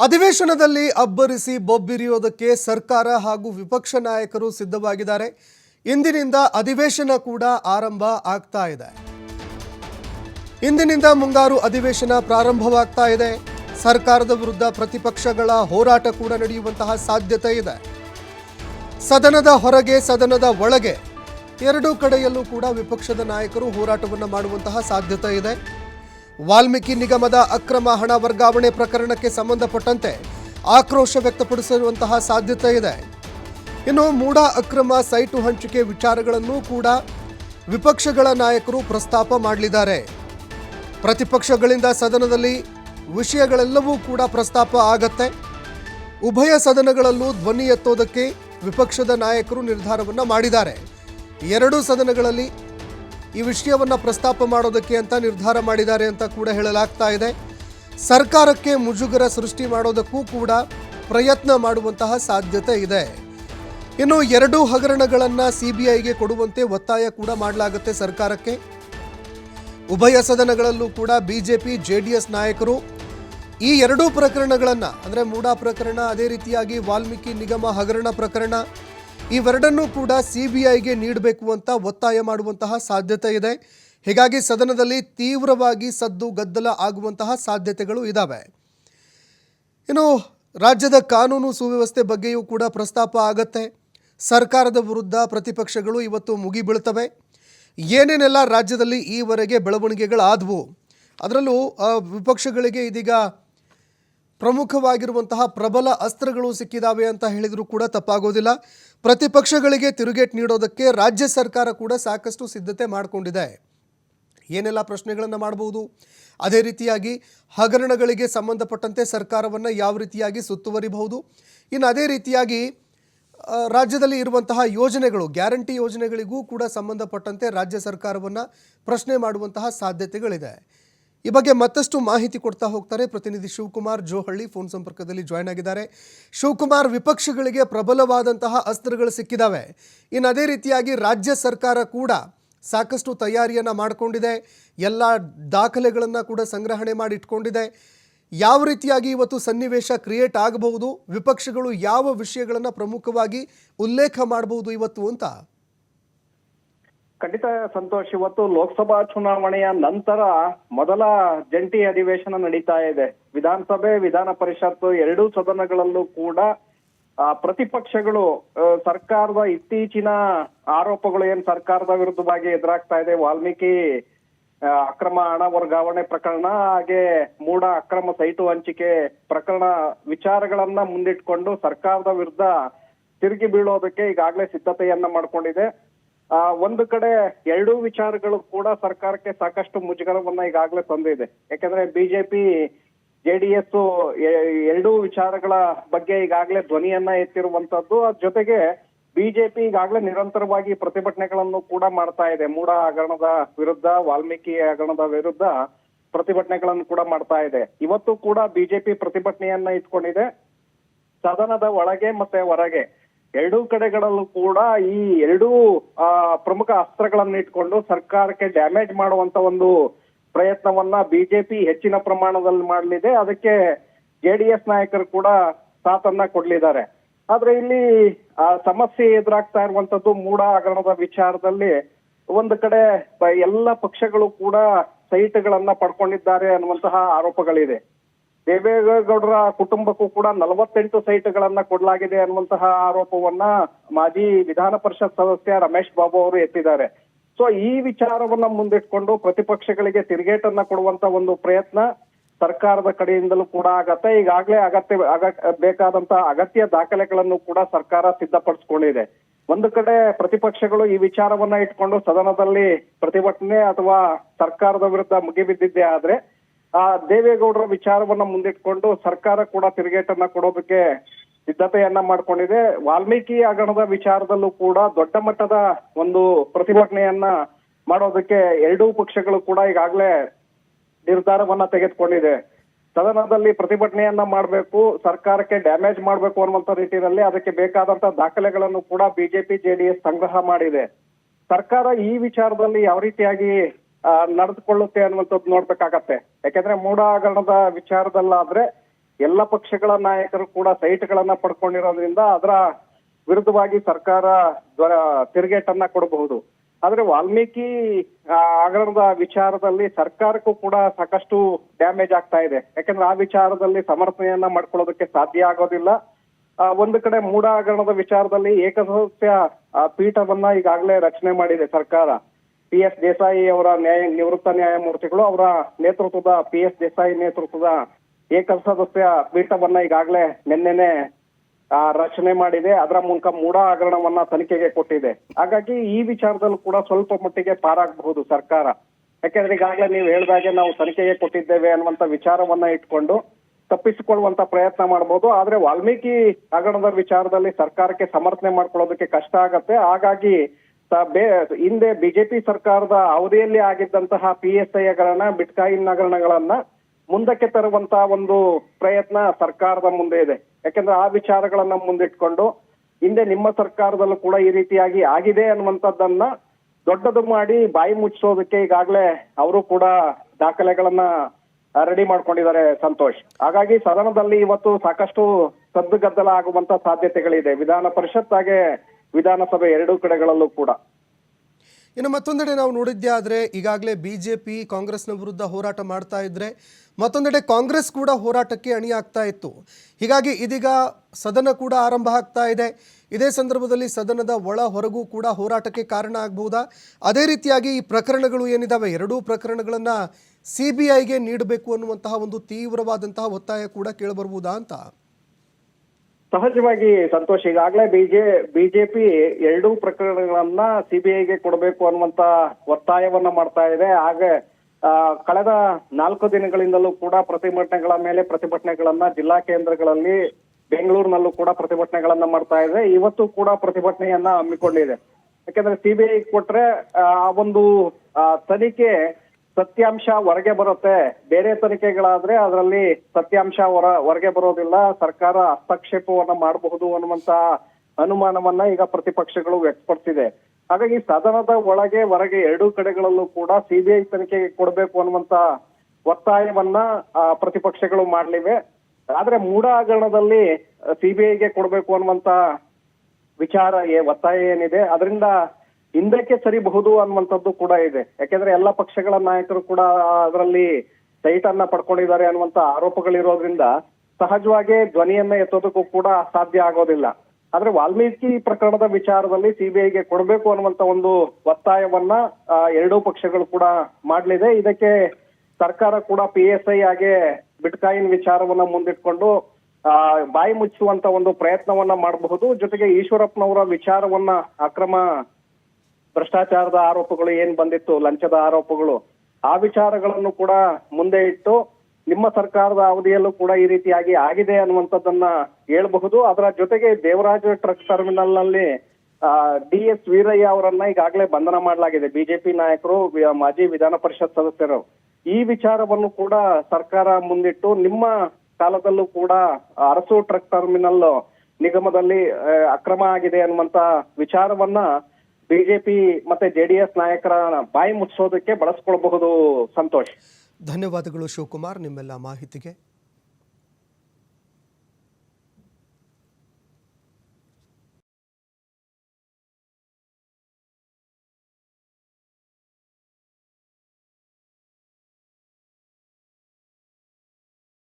ಅಧಿವೇಶನದಲ್ಲಿ ಅಬ್ಬರಿಸಿ ಬೊಬ್ಬಿರಿಯೋದಕ್ಕೆ ಸರ್ಕಾರ ಹಾಗೂ ವಿಪಕ್ಷ ನಾಯಕರು ಸಿದ್ಧವಾಗಿದ್ದಾರೆ. ಇಂದಿನಿಂದ ಅಧಿವೇಶನ ಕೂಡ ಆರಂಭ ಆಗ್ತಾ ಇದೆ. ಇಂದಿನಿಂದ ಮುಂಗಾರು ಅಧಿವೇಶನ ಪ್ರಾರಂಭವಾಗ್ತಾ ಇದೆ. ಸರ್ಕಾರದ ವಿರುದ್ಧ ಪ್ರತಿಪಕ್ಷಗಳ ಹೋರಾಟ ಕೂಡ ನಡೆಯುವಂತಹ ಸಾಧ್ಯತೆ ಇದೆ. ಸದನದ ಹೊರಗೆ, ಸದನದ ಒಳಗೆ ಎರಡೂ ಕಡೆಯಲ್ಲೂ ಕೂಡ ವಿಪಕ್ಷದ ನಾಯಕರು ಹೋರಾಟವನ್ನು ಮಾಡುವಂತಹ ಸಾಧ್ಯತೆ ಇದೆ. ವಾಲ್ಮೀಕಿ ನಿಗಮದ ಅಕ್ರಮ ಹಣ ವರ್ಗಾವಣೆ ಪ್ರಕರಣಕ್ಕೆ ಸಂಬಂಧಪಟ್ಟಂತೆ ಆಕ್ರೋಶ ವ್ಯಕ್ತಪಡಿಸಿರುವಂತಹ ಸಾಧ್ಯತೆ ಇದೆ. ಇನ್ನು ಮೂಡ ಅಕ್ರಮ ಸೈಟು ಹಂಚಿಕೆ ವಿಚಾರಗಳನ್ನು ಕೂಡ ವಿಪಕ್ಷಗಳ ನಾಯಕರು ಪ್ರಸ್ತಾಪ ಮಾಡಲಿದ್ದಾರೆ. ಪ್ರತಿಪಕ್ಷಗಳಿಂದ ಸದನದಲ್ಲಿ ವಿಷಯಗಳೆಲ್ಲವೂ ಕೂಡ ಪ್ರಸ್ತಾಪ ಆಗತ್ತೆ. ಉಭಯ ಸದನಗಳಲ್ಲೂ ಧ್ವನಿ ಎತ್ತೋದಕ್ಕೆ ವಿಪಕ್ಷದ ನಾಯಕರು ನಿರ್ಧಾರವನ್ನು ಮಾಡಿದ್ದಾರೆ. ಎರಡೂ ಸದನಗಳಲ್ಲಿ ಈ ವಿಷಯವನ್ನು ಪ್ರಸ್ತಾಪ ಮಾಡೋದಕ್ಕೆ ಅಂತ ನಿರ್ಧಾರ ಮಾಡಿದ್ದಾರೆ ಅಂತ ಕೂಡ ಹೇಳಲಾಗ್ತಾ ಇದೆ. ಸರ್ಕಾರಕ್ಕೆ ಮುಜುಗರ ಸೃಷ್ಟಿ ಮಾಡೋದಕ್ಕೂ ಕೂಡ ಪ್ರಯತ್ನ ಮಾಡುವಂತಹ ಸಾಧ್ಯತೆ ಇದೆ. ಇನ್ನು ಎರಡೂ ಹಗರಣಗಳನ್ನು ಸಿಬಿಐಗೆ ಕೊಡುವಂತೆ ಒತ್ತಾಯ ಕೂಡ ಮಾಡಲಾಗುತ್ತೆ ಸರ್ಕಾರಕ್ಕೆ. ಉಭಯ ಸದನಗಳಲ್ಲೂ ಕೂಡ ಬಿಜೆಪಿ ಎಸ್ ನಾಯಕರು ಈ ಎರಡೂ ಪ್ರಕರಣಗಳನ್ನು, ಅಂದರೆ ಮೂಡಾ ಪ್ರಕರಣ, ಅದೇ ರೀತಿಯಾಗಿ ವಾಲ್ಮೀಕಿ ನಿಗಮ ಹಗರಣ ಪ್ರಕರಣ ಇವೆರಡನ್ನೂ ಕೂಡ ಸಿ ಬಿ ನೀಡಬೇಕು ಅಂತ ಒತ್ತಾಯ ಮಾಡುವಂತಹ ಸಾಧ್ಯತೆ ಇದೆ. ಹೀಗಾಗಿ ಸದನದಲ್ಲಿ ತೀವ್ರವಾಗಿ ಸದ್ದು ಗದ್ದಲ ಆಗುವಂತಹ ಸಾಧ್ಯತೆಗಳು ಇದ್ದಾವೆ ಇನ್ನು ರಾಜ್ಯದ ಕಾನೂನು ಸುವ್ಯವಸ್ಥೆ ಬಗ್ಗೆಯೂ ಕೂಡ ಪ್ರಸ್ತಾಪ ಆಗತ್ತೆ. ಸರ್ಕಾರದ ವಿರುದ್ಧ ಪ್ರತಿಪಕ್ಷಗಳು ಇವತ್ತು ಮುಗಿಬೀಳ್ತವೆ ಏನೇನೆಲ್ಲ ರಾಜ್ಯದಲ್ಲಿ ಈವರೆಗೆ ಬೆಳವಣಿಗೆಗಳಾದವು? ಅದರಲ್ಲೂ ವಿಪಕ್ಷಗಳಿಗೆ ಇದೀಗ ಪ್ರಮುಖವಾಗಿರುವಂತಹ ಪ್ರಬಲ ಅಸ್ತ್ರಗಳು ಸಿಕ್ಕಿದಾವೆ ಅಂತ ಹೇಳಿದರೂ ಕೂಡ ತಪ್ಪಾಗೋದಿಲ್ಲ. ಪ್ರತಿಪಕ್ಷಗಳಿಗೆ ತಿರುಗೇಟ್ ನೀಡೋದಕ್ಕೆ ರಾಜ್ಯ ಸರ್ಕಾರ ಕೂಡ ಸಾಕಷ್ಟು ಸಿದ್ಧತೆ ಮಾಡಿಕೊಂಡಿದೆ. ಏನೆಲ್ಲ ಪ್ರಶ್ನೆಗಳನ್ನು ಮಾಡಬಹುದು ಅದೇ ರೀತಿಯಾಗಿ ಹಗರಣಗಳಿಗೆ ಸಂಬಂಧಪಟ್ಟಂತೆ ಸರ್ಕಾರವನ್ನು ಯಾವ ರೀತಿಯಾಗಿ ಸುತ್ತುವರಿಬಹುದು? ಇನ್ನು ಅದೇ ರೀತಿಯಾಗಿ ರಾಜ್ಯದಲ್ಲಿ ಇರುವಂತಹ ಯೋಜನೆಗಳು, ಗ್ಯಾರಂಟಿ ಯೋಜನೆಗಳಿಗೂ ಕೂಡ ಸಂಬಂಧಪಟ್ಟಂತೆ ರಾಜ್ಯ ಸರ್ಕಾರವನ್ನು ಪ್ರಶ್ನೆ ಮಾಡುವಂತಹ ಸಾಧ್ಯತೆಗಳಿದೆ. ಈ ಬಗ್ಗೆ ಮತ್ತಷ್ಟು ಮಾಹಿತಿ ಕೊಡ್ತಾ ಹೋಗ್ತಾರೆ ಪ್ರತಿನಿಧಿ ಶಿವಕುಮಾರ್ ಜೋಹಳ್ಳಿ. ಫೋನ್ ಸಂಪರ್ಕದಲ್ಲಿ ಜಾಯ್ನ್ ಆಗಿದ್ದಾರೆ. ಶಿವಕುಮಾರ್, ವಿಪಕ್ಷಗಳಿಗೆ ಪ್ರಬಲವಾದಂತಹ ಅಸ್ತ್ರಗಳು ಸಿಕ್ಕಿದಾವೆ. ಇನ್ನು ಅದೇ ರೀತಿಯಾಗಿ ರಾಜ್ಯ ಸರ್ಕಾರ ಕೂಡ ಸಾಕಷ್ಟು ತಯಾರಿಯನ್ನು ಮಾಡಿಕೊಂಡಿದೆ. ಎಲ್ಲ ದಾಖಲೆಗಳನ್ನು ಕೂಡ ಸಂಗ್ರಹಣೆ ಮಾಡಿ ಇಟ್ಕೊಂಡಿದೆ. ಯಾವ ರೀತಿಯಾಗಿ ಇವತ್ತು ಸನ್ನಿವೇಶ ಕ್ರಿಯೇಟ್ ಆಗಬಹುದು? ವಿಪಕ್ಷಗಳು ಯಾವ ವಿಷಯಗಳನ್ನು ಪ್ರಮುಖವಾಗಿ ಉಲ್ಲೇಖ ಮಾಡಬಹುದು ಇವತ್ತು ಅಂತ ಖಂಡಿತ ಸಂತೋಷ್, ಇವತ್ತು ಲೋಕಸಭಾ ಚುನಾವಣೆಯ ನಂತರ ಮೊದಲ ಜಂಟಿ ಅಧಿವೇಶನ ನಡೀತಾ ಇದೆ. ವಿಧಾನಸಭೆ, ವಿಧಾನ ಪರಿಷತ್ತು ಎರಡೂ ಸದನಗಳಲ್ಲೂ ಕೂಡ ಪ್ರತಿಪಕ್ಷಗಳು ಸರ್ಕಾರದ ಇತ್ತೀಚಿನ ಆರೋಪಗಳು ಏನ್ ಸರ್ಕಾರದ ವಿರುದ್ಧವಾಗಿ ಎದುರಾಗ್ತಾ ಇದೆ, ವಾಲ್ಮೀಕಿ ಅಕ್ರಮ ಹಣ ವರ್ಗಾವಣೆ ಪ್ರಕರಣ ಹಾಗೆ ಮೂಡ ಅಕ್ರಮ ಸೈಟು ಹಂಚಿಕೆ ಪ್ರಕರಣ ವಿಚಾರಗಳನ್ನ ಮುಂದಿಟ್ಕೊಂಡು ಸರ್ಕಾರದ ವಿರುದ್ಧ ತಿರುಗಿ ಬೀಳೋದಕ್ಕೆ ಈಗಾಗಲೇ ಸಿದ್ಧತೆಯನ್ನ ಮಾಡ್ಕೊಂಡಿದೆ. ಒಂದು ಕಡೆ ಎರಡೂ ವಿಚಾರಗಳು ಕೂಡ ಸರ್ಕಾರಕ್ಕೆ ಸಾಕಷ್ಟು ಮುಜುಗರವನ್ನ ಈಗಾಗಲೇ ತಂದಿದೆ. ಯಾಕಂದ್ರೆ ಬಿಜೆಪಿ ಜೆಡಿಎಸ್ ಎರಡೂ ವಿಚಾರಗಳ ಬಗ್ಗೆ ಈಗಾಗಲೇ ಧ್ವನಿಯನ್ನ ಎತ್ತಿರುವಂತದ್ದು ಅದ್ರ ಜೊತೆಗೆ ಬಿಜೆಪಿ ಈಗಾಗಲೇ ನಿರಂತರವಾಗಿ ಪ್ರತಿಭಟನೆಗಳನ್ನು ಕೂಡ ಮಾಡ್ತಾ ಇದೆ. ಮೂಡ ಹಗರಣದ ವಿರುದ್ಧ, ವಾಲ್ಮೀಕಿ ಹಗರಣದ ವಿರುದ್ಧ ಪ್ರತಿಭಟನೆಗಳನ್ನು ಕೂಡ ಮಾಡ್ತಾ ಇದೆ. ಇವತ್ತು ಕೂಡ ಬಿಜೆಪಿ ಪ್ರತಿಭಟನೆಯನ್ನ ಇಟ್ಕೊಂಡಿದೆ. ಸದನದ ಒಳಗೆ ಮತ್ತೆ ಹೊರಗೆ. ಎರಡೂ ಕಡೆಗಳಲ್ಲೂ ಕೂಡ ಈ ಎರಡೂ ಪ್ರಮುಖ ಅಸ್ತ್ರಗಳನ್ನು ಇಟ್ಕೊಂಡು ಸರ್ಕಾರಕ್ಕೆ ಡ್ಯಾಮೇಜ್ ಮಾಡುವಂತ ಒಂದು ಪ್ರಯತ್ನವನ್ನ ಬಿಜೆಪಿ ಹೆಚ್ಚಿನ ಪ್ರಮಾಣದಲ್ಲಿ ಮಾಡಲಿದೆ. ಅದಕ್ಕೆ ಜೆಡಿಎಸ್ ನಾಯಕರು ಕೂಡ ಸಾಥನ್ನ ಕೊಡ್ಲಿದ್ದಾರೆ. ಆದ್ರೆ ಇಲ್ಲಿ, ಆ, ಸಮಸ್ಯೆ ಎದುರಾಗ್ತಾ ಇರುವಂತದ್ದು ಮೂಡ ಹಗರಣದ ವಿಚಾರದಲ್ಲಿ ಒಂದು ಕಡೆ ಎಲ್ಲ ಪಕ್ಷಗಳು ಕೂಡ ಸೈಟ್ಗಳನ್ನ ಪಡ್ಕೊಂಡಿದ್ದಾರೆ ಅನ್ನುವಂತಹ ಆರೋಪಗಳಿದೆ. ದೇವೇಗೌಡರ ಕುಟುಂಬಕ್ಕೂ ಕೂಡ ನಲವತ್ತೆಂಟು ಸೈಟ್ಗಳನ್ನ ಕೊಡಲಾಗಿದೆ ಅನ್ನುವಂತಹ ಆರೋಪವನ್ನ ಮಾಜಿ ವಿಧಾನ ಪರಿಷತ್ ಸದಸ್ಯ ರಮೇಶ್ ಬಾಬು ಅವರು ಎತ್ತಿದ್ದಾರೆ. ಸೊ ಈ ವಿಚಾರವನ್ನ ಮುಂದಿಟ್ಕೊಂಡು ಪ್ರತಿಪಕ್ಷಗಳಿಗೆ ತಿರುಗೇಟನ್ನ ಕೊಡುವಂತ ಒಂದು ಪ್ರಯತ್ನ ಸರ್ಕಾರದ ಕಡೆಯಿಂದಲೂ ಕೂಡ ಆಗತ್ತೆ. ಈಗಾಗಲೇ ಅಗತ್ಯ, ಅಗ, ಬೇಕಾದಂತ ಅಗತ್ಯ ದಾಖಲೆಗಳನ್ನು ಕೂಡ ಸರ್ಕಾರ ಸಿದ್ಧಪಡಿಸ್ಕೊಂಡಿದೆ. ಒಂದು ಕಡೆ ಪ್ರತಿಪಕ್ಷಗಳು ಈ ವಿಚಾರವನ್ನ ಇಟ್ಕೊಂಡು ಸದನದಲ್ಲಿ ಪ್ರತಿಭಟನೆ ಅಥವಾ ಸರ್ಕಾರದ ವಿರುದ್ಧ ಮುಗಿಬಿದ್ದಿದ್ದೇ ಆದ್ರೆ ದೇವೇಗೌಡರ ವಿಚಾರವನ್ನ ಮುಂದಿಟ್ಕೊಂಡು ಸರ್ಕಾರ ಕೂಡ ತಿರುಗೇಟನ್ನ ಕೊಡೋದಕ್ಕೆ ಸಿದ್ಧತೆಯನ್ನ ಮಾಡ್ಕೊಂಡಿದೆ. ವಾಲ್ಮೀಕಿ ಹಗರಣದ ವಿಚಾರದಲ್ಲೂ ಕೂಡ ದೊಡ್ಡ ಮಟ್ಟದ ಒಂದು ಪ್ರತಿಭಟನೆಯನ್ನ ಮಾಡೋದಕ್ಕೆ ಎರಡೂ ಪಕ್ಷಗಳು ಕೂಡ ಈಗಾಗಲೇ ನಿರ್ಧಾರವನ್ನ ತೆಗೆದುಕೊಂಡಿದೆ. ಸದನದಲ್ಲಿ ಪ್ರತಿಭಟನೆಯನ್ನ ಮಾಡಬೇಕು ಸರ್ಕಾರಕ್ಕೆ ಡ್ಯಾಮೇಜ್ ಮಾಡಬೇಕು ಅನ್ನುವಂತ ನಿಟ್ಟಿನಲ್ಲಿ ಅದಕ್ಕೆ ಬೇಕಾದಂತ ದಾಖಲೆಗಳನ್ನು ಕೂಡ ಬಿಜೆಪಿ ಜೆಡಿಎಸ್ ಸಂಗ್ರಹ ಮಾಡಿದೆ. ಸರ್ಕಾರ ಈ ವಿಚಾರದಲ್ಲಿ ಯಾವ ರೀತಿಯಾಗಿ ಆ, ನಡೆದುಕೊಳ್ಳುತ್ತೆ ಅನ್ನುವಂಥದ್ದು ನೋಡ್ಬೇಕಾಗತ್ತೆ. ಯಾಕಂದ್ರೆ ಮೂಡಾಗರಣದ ವಿಚಾರದಲ್ಲಾದ್ರೆ ಎಲ್ಲ ಪಕ್ಷಗಳ ನಾಯಕರು ಕೂಡ ಸೈಟ್ಗಳನ್ನ ಪಡ್ಕೊಂಡಿರೋದ್ರಿಂದ ಅದರ ವಿರುದ್ಧವಾಗಿ ಸರ್ಕಾರ ತಿರುಗೇಟನ್ನ ಕೊಡಬಹುದು. ಆದ್ರೆ ವಾಲ್ಮೀಕಿ ಹಗರಣದ ವಿಚಾರದಲ್ಲಿ ಸರ್ಕಾರಕ್ಕೂ ಕೂಡ ಸಾಕಷ್ಟು ಡ್ಯಾಮೇಜ್ ಆಗ್ತಾ ಇದೆ. ಯಾಕಂದ್ರೆ ಆ ವಿಚಾರದಲ್ಲಿ ಸಮರ್ಥನೆಯನ್ನ ಮಾಡ್ಕೊಳ್ಳೋದಕ್ಕೆ ಸಾಧ್ಯ ಆಗೋದಿಲ್ಲ. ಒಂದು ಕಡೆ ಮೂಡ ಹಗರಣದ ವಿಚಾರದಲ್ಲಿ ಏಕಸದಸ್ಯ ಪೀಠವನ್ನ ಈಗಾಗಲೇ ರಚನೆ ಮಾಡಿದೆ ಸರ್ಕಾರ. ಪಿ ಎಸ್ ದೇಸಾಯಿ ಅವರ ನ್ಯಾಯ, ನಿವೃತ್ತ ನ್ಯಾಯಮೂರ್ತಿಗಳು ಅವರ ನೇತೃತ್ವದ ಪಿ ಎಸ್ ದೇಸಾಯಿ ನೇತೃತ್ವದ ಏಕಸದಸ್ಯ ಪೀಠವನ್ನ ಈಗಾಗಲೇ ನಿನ್ನೆನೆ ರಚನೆ ಮಾಡಿದೆ. ಅದರ ಮೂಲಕ ಮೂಢ ಹಗರಣವನ್ನ ತನಿಖೆಗೆ ಕೊಟ್ಟಿದೆ. ಹಾಗಾಗಿ ಈ ವಿಚಾರದಲ್ಲೂ ಕೂಡ ಸ್ವಲ್ಪ ಮಟ್ಟಿಗೆ ಪಾರಾಗಬಹುದು ಸರ್ಕಾರ. ಯಾಕೆಂದ್ರೆ ಈಗಾಗಲೇ ನೀವು ಹೇಳಿದಾಗೆ ನಾವು ತನಿಖೆಗೆ ಕೊಟ್ಟಿದ್ದೇವೆ ಅನ್ನುವಂತ ವಿಚಾರವನ್ನ ಇಟ್ಕೊಂಡು ತಪ್ಪಿಸಿಕೊಳ್ಳುವಂತ ಪ್ರಯತ್ನ ಮಾಡಬಹುದು ಆದ್ರೆ ವಾಲ್ಮೀಕಿ ಹಗರಣದ ವಿಚಾರದಲ್ಲಿ ಸರ್ಕಾರಕ್ಕೆ ಸಮರ್ಥನೆ ಮಾಡ್ಕೊಳ್ಳೋದಕ್ಕೆ ಕಷ್ಟ ಆಗತ್ತೆ. ಹಾಗಾಗಿ ಹಿಂದೆ ಬಿಜೆಪಿ ಸರ್ಕಾರದ ಅವಧಿಯಲ್ಲಿ ಆಗಿದ್ದಂತಹ ಪಿ ಎಸ್ ಐ ಹಗರಣ ಬಿಟ್ಕಾಯಿನ್ ಹಗರಣಗಳನ್ನ ಮುಂದಕ್ಕೆ ತರುವಂತಹ ಒಂದು ಪ್ರಯತ್ನ ಸರ್ಕಾರದ ಮುಂದೆ ಇದೆ. ಯಾಕಂದ್ರೆ ಆ ವಿಚಾರಗಳನ್ನ ಮುಂದಿಟ್ಕೊಂಡು ಹಿಂದೆ ನಿಮ್ಮ ಸರ್ಕಾರದಲ್ಲೂ ಕೂಡ ಈ ರೀತಿಯಾಗಿ ಆಗಿದೆ ಅನ್ನುವಂಥದ್ದನ್ನ ದೊಡ್ಡದು ಮಾಡಿ ಬಾಯಿ ಮುಚ್ಚಿಸೋದಕ್ಕೆ ಈಗಾಗಲೇ ಅವರು ಕೂಡ ದಾಖಲೆಗಳನ್ನ ರೆಡಿ ಮಾಡ್ಕೊಂಡಿದ್ದಾರೆ ಸಂತೋಷ್. ಹಾಗಾಗಿ ಸದನದಲ್ಲಿ ಇವತ್ತು ಸಾಕಷ್ಟು ಸದ್ದುಗದ್ದಲ ಆಗುವಂತ ಸಾಧ್ಯತೆಗಳಿದೆ. ವಿಧಾನ ಪರಿಷತ್ ಹಾಗೆ ವಿಧಾನಸಭೆ ಎರಡೂ ಕಡೆಗಳಲ್ಲೂ ಕೂಡ. ಇನ್ನು ಮತ್ತೊಂದೆಡೆ ನಾವು ನೋಡಿದ್ದೇ ಆದರೆ ಈಗಾಗಲೇ ಬಿ ಜೆ ಪಿ ಕಾಂಗ್ರೆಸ್ನ ವಿರುದ್ಧ ಹೋರಾಟ ಮಾಡ್ತಾ ಇದ್ರೆ ಮತ್ತೊಂದೆಡೆ ಕಾಂಗ್ರೆಸ್ ಕೂಡ ಹೋರಾಟಕ್ಕೆ ಅಣಿಯಾಗ್ತಾ ಇತ್ತು. ಹೀಗಾಗಿ ಇದೀಗ ಸದನ ಕೂಡ ಆರಂಭ ಆಗ್ತಾ ಇದೆ. ಇದೇ ಸಂದರ್ಭದಲ್ಲಿ ಸದನದ ಒಳ ಹೊರಗೂ ಕೂಡ ಹೋರಾಟಕ್ಕೆ ಕಾರಣ ಆಗಬಹುದಾ? ಅದೇ ರೀತಿಯಾಗಿ ಈ ಪ್ರಕರಣಗಳು ಏನಿದಾವೆ? ಎರಡೂ ಪ್ರಕರಣಗಳನ್ನು ಸಿ ಬಿ ಐಗೆ ನೀಡಬೇಕು ಅನ್ನುವಂತಹ ಒಂದು ತೀವ್ರವಾದಂತಹ ಒತ್ತಾಯ ಕೂಡ ಕೇಳಿಬರ್ಬೋದಾ ಅಂತ? ಸಹಜವಾಗಿ ಸಂತೋಷ್. ಈಗಾಗಲೇ ಬಿಜೆ ಬಿಜೆಪಿ ಎರಡೂ ಪ್ರಕರಣಗಳನ್ನ ಸಿಬಿಐಗೆ ಕೊಡಬೇಕು ಅನ್ನುವಂತ ಒತ್ತಾಯವನ್ನ ಮಾಡ್ತಾ ಇದೆ. ಹಾಗೆ ಕಳೆದ ನಾಲ್ಕು ದಿನಗಳಿಂದಲೂ ಕೂಡ ಪ್ರತಿಭಟನೆಗಳ ಮೇಲೆ ಪ್ರತಿಭಟನೆಗಳನ್ನ ಜಿಲ್ಲಾ ಕೇಂದ್ರಗಳಲ್ಲಿ ಬೆಂಗಳೂರಿನಲ್ಲೂ ಕೂಡ ಪ್ರತಿಭಟನೆಗಳನ್ನ ಮಾಡ್ತಾ ಇದೆ. ಇವತ್ತು ಕೂಡ ಪ್ರತಿಭಟನೆಯನ್ನ ಹಮ್ಮಿಕೊಂಡಿದೆ. ಯಾಕಂದ್ರೆ ಸಿಬಿಐ ಕೊಟ್ರೆ, ಆ ಒಂದು ತನಿಖೆ ಸತ್ಯಾಂಶ ಹೊರಗೆ ಬರುತ್ತೆ. ಬೇರೆ ತನಿಖೆಗಳಾದ್ರೆ ಅದರಲ್ಲಿ ಸತ್ಯಾಂಶ ಹೊರ, ಹೊರಗೆ ಬರೋದಿಲ್ಲ. ಸರ್ಕಾರ ಹಸ್ತಕ್ಷೇಪವನ್ನ ಮಾಡಬಹುದು ಅನ್ನುವಂತ ಅನುಮಾನವನ್ನ ಈಗ ಪ್ರತಿಪಕ್ಷಗಳು ವ್ಯಕ್ತಪಡಿಸಿದೆ. ಹಾಗಾಗಿ ಸದನದ ಒಳಗೆ, ಹೊರಗೆ ಎರಡೂ ಕಡೆಗಳಲ್ಲೂ ಕೂಡ ಸಿಬಿಐ ತನಿಖೆಗೆ ಕೊಡಬೇಕು ಅನ್ನುವಂತ ಒತ್ತಾಯವನ್ನ ಪ್ರತಿಪಕ್ಷಗಳು ಮಾಡ್ಲಿವೆ. ಆದ್ರೆ ಮೂಢ ಹಗರಣದಲ್ಲಿ ಸಿಬಿಐಗೆ ಕೊಡಬೇಕು ಅನ್ನುವಂತ ವಿಚಾರ ಒತ್ತಾಯ ಏನಿದೆ. ಅದರಿಂದ ಹಿಂದಕ್ಕೆ ಸರಿಬಹುದು ಅನ್ನುವಂಥದ್ದು ಕೂಡ ಇದೆ. ಯಾಕೆಂದ್ರೆ ಎಲ್ಲ ಪಕ್ಷಗಳ ನಾಯಕರು ಕೂಡ ಅದರಲ್ಲಿ ಸೈಟನ್ನ ಪಡ್ಕೊಂಡಿದ್ದಾರೆ ಅನ್ನುವಂತ ಆರೋಪಗಳಿರೋದ್ರಿಂದ ಸಹಜವಾಗಿ ಧ್ವನಿಯನ್ನ ಎತ್ತೋದಕ್ಕೂ ಕೂಡ ಸಾಧ್ಯ ಆಗೋದಿಲ್ಲ. ಆದ್ರೆ ವಾಲ್ಮೀಕಿ ಪ್ರಕರಣದ ವಿಚಾರದಲ್ಲಿ ಸಿಬಿಐಗೆ ಕೊಡಬೇಕು ಅನ್ನುವಂತ ಒಂದು ಒತ್ತಾಯವನ್ನ ಎರಡೂ ಪಕ್ಷಗಳು ಕೂಡ ಮಾಡಲಿದೆ. ಇದಕ್ಕೆ ಸರ್ಕಾರ ಕೂಡ ಪಿ ಎಸ್ ಐ ಹಾಗೆ ಬಿಟ್ಕಾಯಿನ್ ವಿಚಾರವನ್ನ ಮುಂದಿಟ್ಕೊಂಡು ಆ, ಬಾಯಿ ಮುಚ್ಚುವಂತ ಒಂದು ಪ್ರಯತ್ನವನ್ನ ಮಾಡಬಹುದು. ಜೊತೆಗೆ ಈಶ್ವರಪ್ಪನವರ ವಿಚಾರವನ್ನ ಅಕ್ರಮ ಭ್ರಷ್ಟಾಚಾರದ ಆರೋಪಗಳು ಏನ್ ಬಂದಿತ್ತು, ಲಂಚದ ಆರೋಪಗಳು, ಆ ವಿಚಾರಗಳನ್ನು ಕೂಡ ಮುಂದೆ ಇಟ್ಟು ನಿಮ್ಮ ಸರ್ಕಾರದ ಅವಧಿಯಲ್ಲೂ ಕೂಡ ಈ ರೀತಿಯಾಗಿ ಆಗಿದೆ ಅನ್ನುವಂಥದ್ದನ್ನ ಹೇಳ್ಬಹುದು. ಅದರ ಜೊತೆಗೆ ದೇವರಾಜ ಟ್ರಕ್ ಟರ್ಮಿನಲ್ನಲ್ಲಿ ಡಿ ಎಸ್ ವೀರಯ್ಯ ಅವರನ್ನ ಈಗಾಗಲೇ ಬಂಧನ ಮಾಡಲಾಗಿದೆ. ಬಿಜೆಪಿ ನಾಯಕರು ಮಾಜಿ ವಿಧಾನ ಪರಿಷತ್ ಸದಸ್ಯರು. ಈ ವಿಚಾರವನ್ನು ಕೂಡ ಸರ್ಕಾರ ಮುಂದಿಟ್ಟು ನಿಮ್ಮ ಕಾಲದಲ್ಲೂ ಕೂಡ ಅರಸು ಟ್ರಕ್ ಟರ್ಮಿನಲ್ ನಿಗಮದಲ್ಲಿ ಅಕ್ರಮ ಆಗಿದೆ ಅನ್ನುವಂತ ವಿಚಾರವನ್ನ ಬಿಜೆಪಿ ಮತ್ತೆ ಜೆಡಿಎಸ್ ನಾಯಕರ ಬಾಯಿ ಮುಚ್ಚೋದಕ್ಕೆ ಬಳಸ್ಕೊಳ್ಬಹುದು ಸಂತೋಷ್. ಧನ್ಯವಾದಗಳು ಶಿವಕುಮಾರ್ ನಿಮ್ಮೆಲ್ಲ ಮಾಹಿತಿಗೆ.